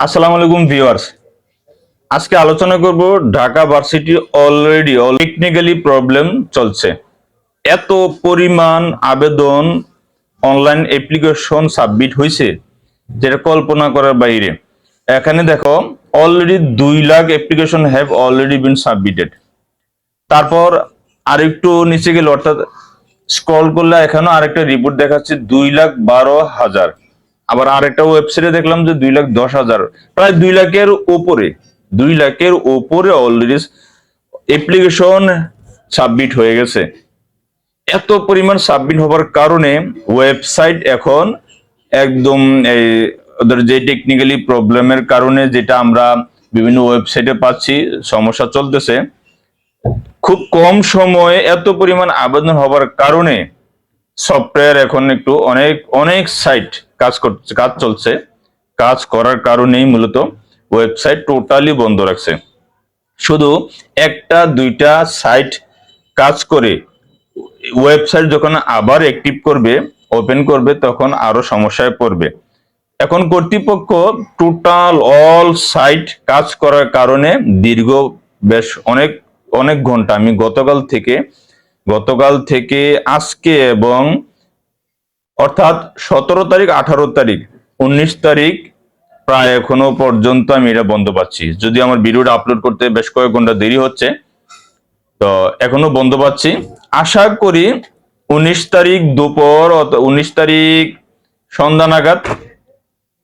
আসসালামু আলাইকুম ভিউয়ার্স। আজকে আলোচনা করব Dhaka varsity already technically problem চলছে। এত পরিমাণ আবেদন অনলাইন অ্যাপ্লিকেশন সাবমিট হয়েছে যেটা কল্পনা করার বাইরে। এখানে দেখো অলরেডি দুই lakh application have already been submitted তারপর আরেকটু নিচে গেলে, অর্থাৎ স্ক্রল করলে এখানেও আরেকটা রিপোর্ট দেখাচ্ছে দুই লাখ বারো হাজার। আবার আরেকটা ওয়েবসাইটে দেখলাম যে দুই লাখ দশ হাজার, প্রায় দুই লাখের ওপরে, দুই লাখের ওপরে অলরেডি অ্যাপ্লিকেশন সাবমিট হয়ে গেছে। এত পরিমাণ সাবমিট হবার কারণে ওয়েবসাইট এখন একদম এই, ওদের যে টেকনিক্যালি প্রবলেমের কারণে যেটা আমরা বিভিন্ন ওয়েবসাইটে পাচ্ছি, সমস্যা চলতেছে। খুব কম সময়ে এত পরিমাণ আবেদন হবার কারণে সফটওয়্যার এখন একটু অনেক অনেক সাইট কাজ করছে, কাজ চলছে। কাজ করার কারণেই মূলত ওয়েবসাইট টোটালি বন্ধ রাখছে। শুধু একটা, দুইটা সাইট কাজ করে ওয়েবসাইট যখন আবার অ্যাক্টিভ করবে ওপেন করবে, তখন আরও সমস্যায় পড়বে। এখন কর্তৃপক্ষ টোটাল অল সাইট কাজ করার কারণে দীর্ঘ বেশ অনেক অনেক ঘণ্টা, আমি গতকাল থেকে গতকাল থেকে আজকে এবং অর্থাৎ সতেরো তারিখ, আঠারো তারিখ, উনিশ তারিখ প্রায় এখনও পর্যন্ত আমি এটা বন্ধ পাচ্ছি। যদি আমার ভিডিওটা আপলোড করতে বেশ কয়েক ঘণ্টা দেরি হচ্ছে, তো এখনও বন্ধ পাচ্ছি। আশা করি উনিশ তারিখ দুপুর উনিশ তারিখ সন্ধ্যা নাগাদ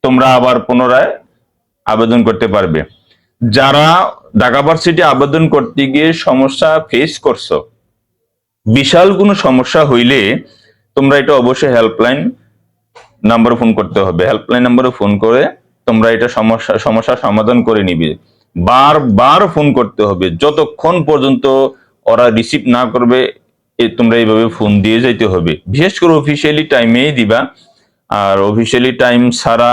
তোমরা আবার পুনরায় আবেদন করতে পারবে। যারা ঢাকা ভার্সিটি আবেদন করতে গিয়ে সমস্যা ফেস করছ, বিশাল কোনো সমস্যা হইলে তোমরা এটা অবশ্যই হেল্পলাইন নাম্বারে ফোন করতে হবে। হেল্পলাইন নাম্বারে ফোন করে তোমরা এটা সমস্যা সমস্যার সমাধান করে নিবে। বারবার ফোন করতে হবে। যতক্ষণ পর্যন্ত ওরা রিসিভ না করবে তোমরা এইভাবে ফোন দিয়ে যাইতে হবে। বিশেষ করে অফিসিয়ালি টাইমেই দিবা। আর অফিসিয়ালি টাইম ছাড়া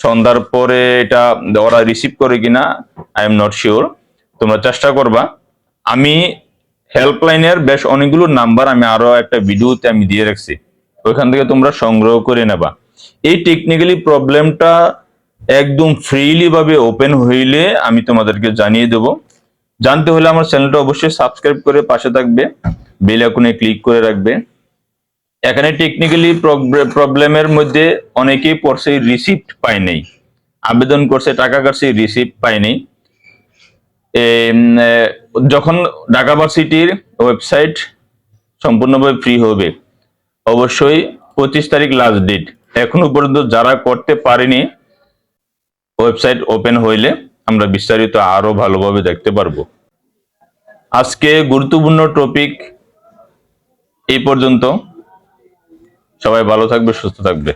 সন্ধ্যার পরে এটা ওরা রিসিভ করে কিনা আই এম নট শিওর তোমরা চেষ্টা করবা। আমি হেল্পলাইনের বেশ অনেকগুলো নাম্বার আমি আরও একটা ভিডিওতে আমি দিয়ে রাখছি। ওইখান থেকে তোমরা সংগ্রহ করে নেবা। এই টেকনিক্যালি প্রবলেমটা একদম ফ্রিলি ভাবে ওপেন হইলে আমি তোমাদেরকে জানিয়ে দেব। জানতে হলে আমার চ্যানেলটা অবশ্যই সাবস্ক্রাইব করে পাশে থাকবে বেল আইকনে ক্লিক করে রাখবে। এখানে টেকনিক্যালি প্রবলেমের মধ্যে অনেকেই পড়ছে রিসিপ্ট পায় নাই। আবেদন করছে টাকা কাটছে রিসিপ্ট এম, আহ, যখন ঢাকা ভার্সিটির ওয়েবসাইট সম্পূর্ণভাবে ফ্রি হবে, অবশ্যই পঁচিশ তারিখ লাস্ট ডেট এখনও পর্যন্ত যারা করতে পারেনি, ওয়েবসাইট ওপেন হইলে আমরা বিস্তারিত আরও ভালোভাবে দেখতে পারব। আজকে গুরুত্বপূর্ণ টপিক এই পর্যন্ত। সবাই ভালো থাকবে, সুস্থ থাকবে।